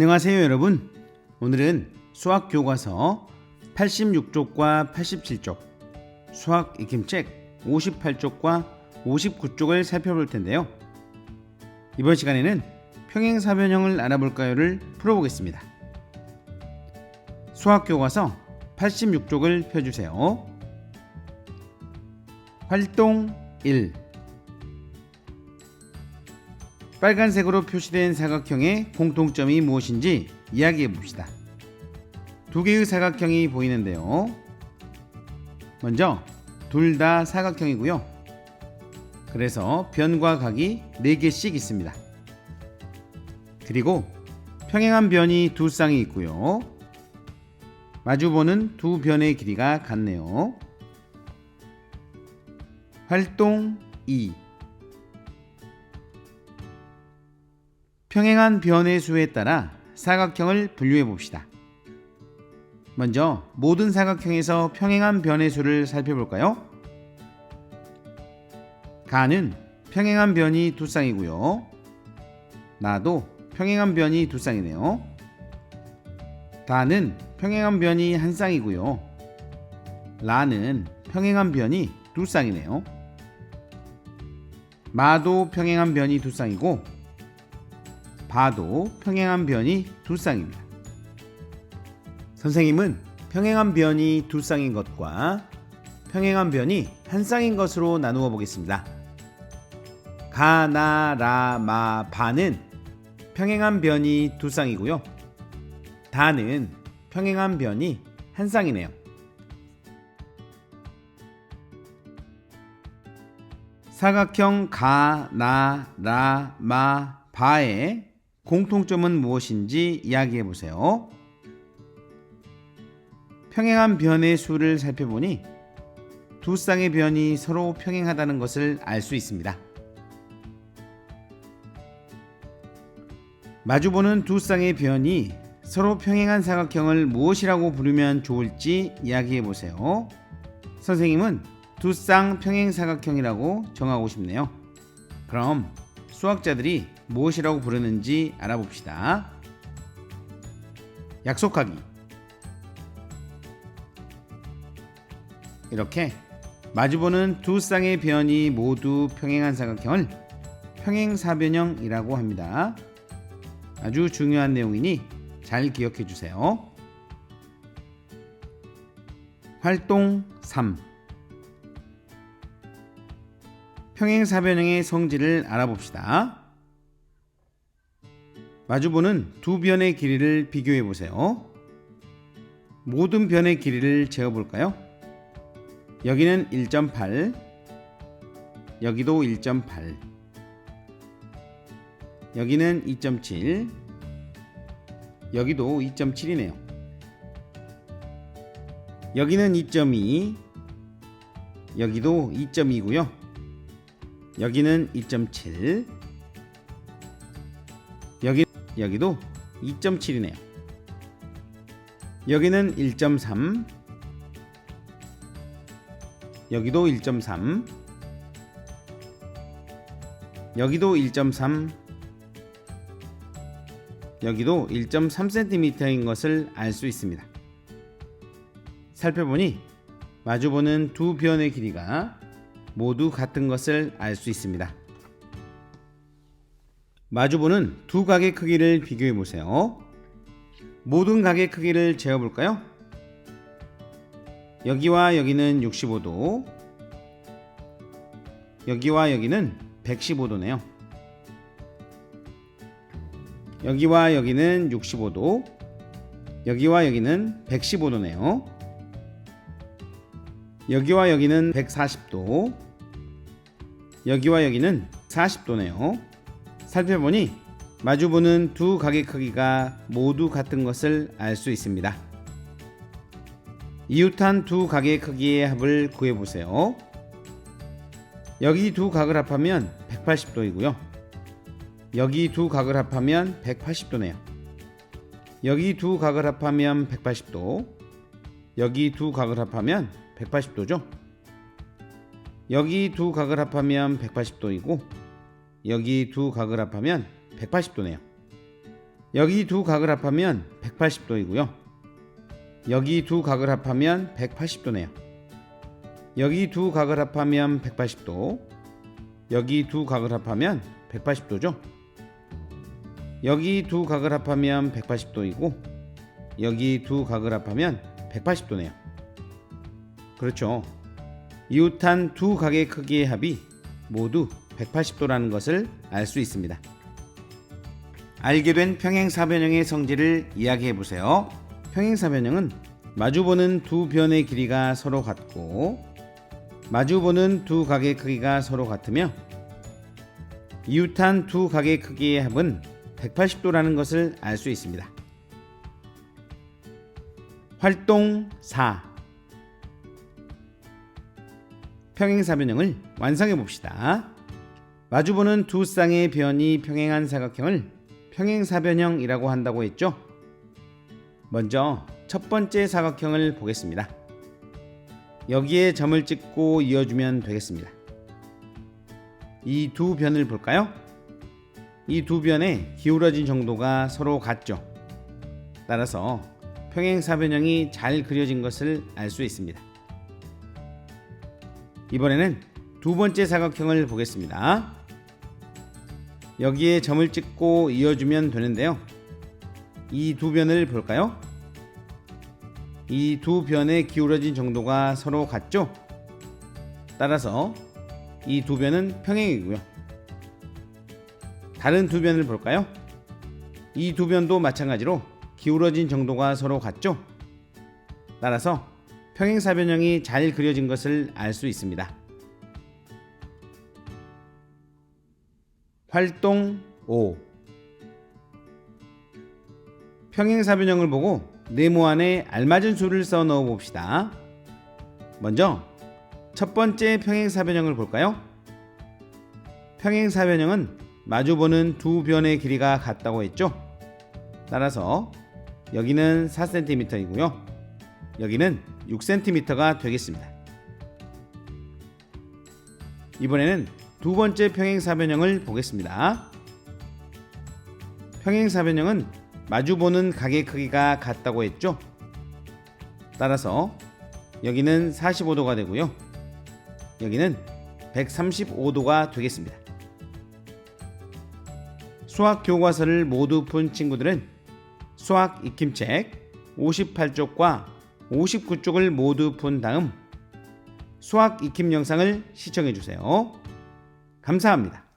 안녕하세요, 여러분. 오늘은 수학 교과서 86쪽과 87쪽, 수학 익힘책 58쪽과 59쪽을 살펴볼 텐데요. 이번 시간에는 평행 사변형을 알아볼까요를 풀어보겠습니다. 수학 교과서 86쪽을 펴주세요. 활동 1 빨간색으로 표시된 사각형의 공통점이 무엇인지 이야기해 봅시다. 두 개의 사각형이 보이는데요. 먼저 둘 다 사각형이고요. 그래서 변과 각이 4개씩 있습니다. 그리고 평행한 변이 두 쌍이 있고요. 마주보는 두 변의 길이가 같네요. 활동 2 평행한 변의 수에 따라 사각형을 분류해 봅시다. 먼저 모든 사각형에서 평행한 변의 수를 살펴볼까요? 가는 평행한 변이 두 쌍이고요. 나도 평행한 변이 두 쌍이네요. 다는 평행한 변이 한 쌍이고요. 라는 평행한 변이 두 쌍이네요. 마도 평행한 변이 두 쌍이고 바도 평행한 변이 두 쌍입니다. 선생님은 평행한 변이 두 쌍인 것과 평행한 변이 한 쌍인 것으로 나누어 보겠습니다. 가, 나, 라, 마, 바는 평행한 변이 두 쌍이고요. 다는 평행한 변이 한 쌍이네요. 사각형 가, 나, 라, 마, 바의 공통점은 무엇인지 이야기해 보세요. 평행한 변의 수를 살펴보니 두 쌍의 변이 서로 평행하다는 것을 알 수 있습니다. 마주보는 두 쌍의 변이 서로 평행한 사각형을 무엇이라고 부르면 좋을지 이야기해 보세요. 선생님은 두 쌍 평행 사각형이라고 정하고 싶네요. 그럼 수학자들이 무엇이라고 부르는지 알아봅시다. 약속하기. 이렇게 마주보는 두 쌍의 변이 모두 평행한 사각형을 평행사변형이라고 합니다. 아주 중요한 내용이니 잘 기억해 주세요. 활동 3 평행사변형의 성질을 알아봅시다. 마주보는 두 변의 길이를 비교해 보세요. 모든 변의 길이를 재어 볼까요? 여기는 1.8, 여기도 1.8, 여기는 2.7, 여기도 2.7이네요. 여기는 2.2, 여기도 2.2고요. 여기는 2.7, 여기 여기도 2.7이네요. 여기는 1.3, 여기도 1.3, 여기도 1.3, 여기도 1.3cm인 것을 알 수 있습니다. 살펴보니 마주보는 두 변의 길이가 모두 같은 것을 알 수 있습니다. 마주보는 두 각의 크기를 비교해 보세요. 모든 각의 크기를 재어 볼까요? 여기와 여기는 65도, 여기와 여기는 115도네요. 여기와 여기는 65도, 여기와 여기는 115도네요. 여기와 여기는 140도, 여기와 여기는 40도네요. 살펴보니 마주보는 두 각의 크기가 모두 같은 것을 알 수 있습니다. 이웃한 두 각의 크기의 합을 구해 보세요. 여기 두 각을 합하면 180도이고요. 여기 두 각을 합하면 180도네요. 여기 두 각을 합하면 180도. 여기 두 각을 합하면 180도죠. 여기 두 각을 합하면 180도이고 여기 두 각을 합하면 180도네요. 여기 두 각을 합하면 180도이고요. 여기 두 각을 합하면 180도네요. 여기 두 각을 합하면 180도. 여기 두 각을 합하면 180도죠. 여기 두 각을 합하면 180도이고 여기 두 각을 합하면 180도네요. 그렇죠. 이웃한 두 각의 크기의 합이 모두 180도라는 것을 알 수 있습니다. 알게 된 평행사변형의 성질을 이야기해 보세요. 평행사변형은 마주보는 두 변의 길이가 서로 같고 마주보는 두 각의 크기가 서로 같으며 이웃한 두 각의 크기의 합은 180도라는 것을 알 수 있습니다. 활동 4 평행사변형을 완성해 봅시다. 마주보는 두 쌍의 변이 평행한 사각형을 평행사변형이라고 한다고 했죠? 먼저 첫 번째 사각형을 보겠습니다. 여기에 점을 찍고 이어주면 되겠습니다. 이 두 변을 볼까요? 이 두 변의 기울어진 정도가 서로 같죠. 따라서 평행사변형이 잘 그려진 것을 알 수 있습니다. 이번에는 두 번째 사각형을 보겠습니다. 여기에 점을 찍고 이어주면 되는데요. 이 두 변을 볼까요? 이 두 변의 기울어진 정도가 서로 같죠? 따라서 이 두 변은 평행이고요. 다른 두 변을 볼까요? 이 두 변도 마찬가지로 기울어진 정도가 서로 같죠? 따라서 평행사변형이 잘 그려진 것을 알 수 있습니다. 활동 5 평행사변형을 보고 네모 안에 알맞은 수를 써 넣어 봅시다. 먼저 첫 번째 평행사변형을 볼까요? 평행사변형은 마주보는 두 변의 길이가 같다고 했죠? 따라서 여기는 4cm이고요. 여기는 6cm가 되겠습니다. 이번에는 두 번째 평행사변형을 보겠습니다. 평행사변형은 마주보는 각의 크기가 같다고 했죠? 따라서 여기는 45도가 되고요. 여기는 135도가 되겠습니다. 수학 교과서를 모두 푼 친구들은 수학 익힘책 58쪽과 59쪽을 모두 푼 다음 수학 익힘 영상을 시청해 주세요. 감사합니다.